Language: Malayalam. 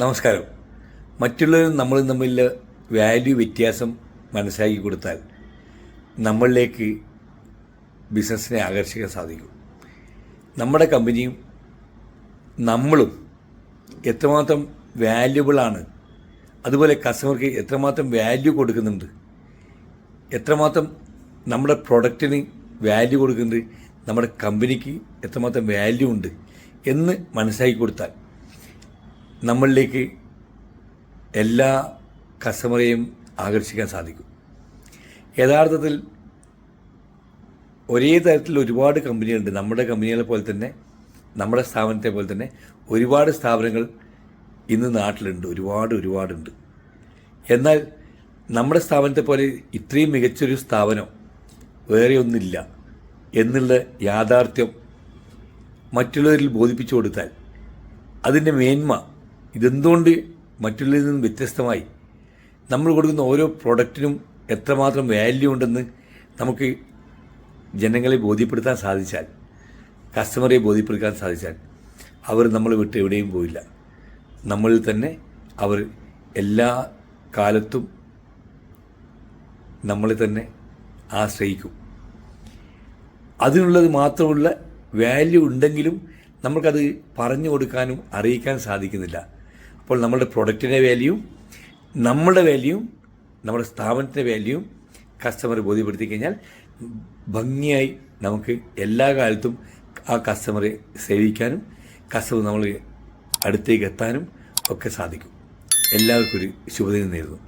നമസ്കാരം. മറ്റുള്ളവരും നമ്മളും തമ്മിലുള്ള വാല്യൂ വ്യത്യാസം മനസ്സിലാക്കി കൊടുത്താൽ നമ്മളിലേക്ക് ബിസിനസ്സിനെ ആകർഷിക്കാൻ സാധിക്കും. നമ്മുടെ കമ്പനിയും നമ്മളും എത്രമാത്രം വാല്യുബിളാണ് അതുപോലെ കസ്റ്റമർക്ക് എത്രമാത്രം വാല്യൂ കൊടുക്കുന്നുണ്ട് എത്രമാത്രം നമ്മുടെ പ്രൊഡക്റ്റിന് വാല്യൂ കൊടുക്കുന്നുണ്ട് നമ്മുടെ കമ്പനിക്ക് എത്രമാത്രം വാല്യൂ ഉണ്ട് എന്ന് മനസ്സിലാക്കി കൊടുത്താൽ നമ്മളിലേക്ക് എല്ലാ കസ്റ്റമറെയും ആകർഷിക്കാൻ സാധിക്കും. യഥാർത്ഥത്തിൽ ഒരേ തരത്തിൽ ഒരുപാട് കമ്പനികളുണ്ട് നമ്മുടെ കമ്പനികളെ പോലെ തന്നെ നമ്മുടെ സ്ഥാപനത്തെ പോലെ തന്നെ ഒരുപാട് സ്ഥാപനങ്ങൾ ഇന്ന് നാട്ടിലുണ്ട്. ഒരുപാട് ഒരുപാടുണ്ട്. എന്നാൽ നമ്മുടെ സ്ഥാപനത്തെ പോലെ ഇത്രയും മികച്ചൊരു സ്ഥാപനം വേറെ ഒന്നില്ല എന്നുള്ള യാഥാർത്ഥ്യം മറ്റുള്ളവരിൽ ബോധിപ്പിച്ചു കൊടുത്താൽ അതിന്റെ മേന്മ ഇതെന്തുകൊണ്ട് മറ്റുള്ളതിൽ നിന്നും വ്യത്യസ്തമായി? നമ്മൾ കൊടുക്കുന്ന ഓരോ പ്രൊഡക്റ്റിനും എത്രമാത്രം വാല്യൂ ഉണ്ടെന്ന് നമുക്ക് ജനങ്ങളെ ബോധ്യപ്പെടുത്താൻ സാധിച്ചാൽ കസ്റ്റമറെ ബോധ്യപ്പെടുത്താൻ സാധിച്ചാൽ അവർ നമ്മൾ വിട്ട് എവിടെയും പോയില്ല. നമ്മളിൽ തന്നെ അവർ എല്ലാ കാലത്തും നമ്മളെ തന്നെ ആശ്രയിക്കും. അതിനുള്ളത് മാത്രമുള്ള വാല്യൂ ഉണ്ടെങ്കിലും നമുക്കത് പറഞ്ഞു കൊടുക്കാനും അറിയിക്കാൻ സാധിക്കുന്നില്ല. അപ്പോൾ നമ്മുടെ പ്രൊഡക്റ്റിന്റെ വാല്യൂ നമ്മുടെ വാല്യൂ നമ്മുടെ സ്ഥാപനത്തിന്റെ വാല്യൂ കസ്റ്റമർ ബോധ്യപ്പെടുത്തി കഴിഞ്ഞാൽ ഭംഗിയായി നമുക്ക് എല്ലാ കാലത്തും ആ കസ്റ്റമറെ സേവിക്കാനും കസ്റ്റമർ നമ്മൾ അടുത്തേക്ക് എത്താനും ഒക്കെ സാധിക്കും. എല്ലാവർക്കും ഒരു ശുഭദിനം നേരുന്നു.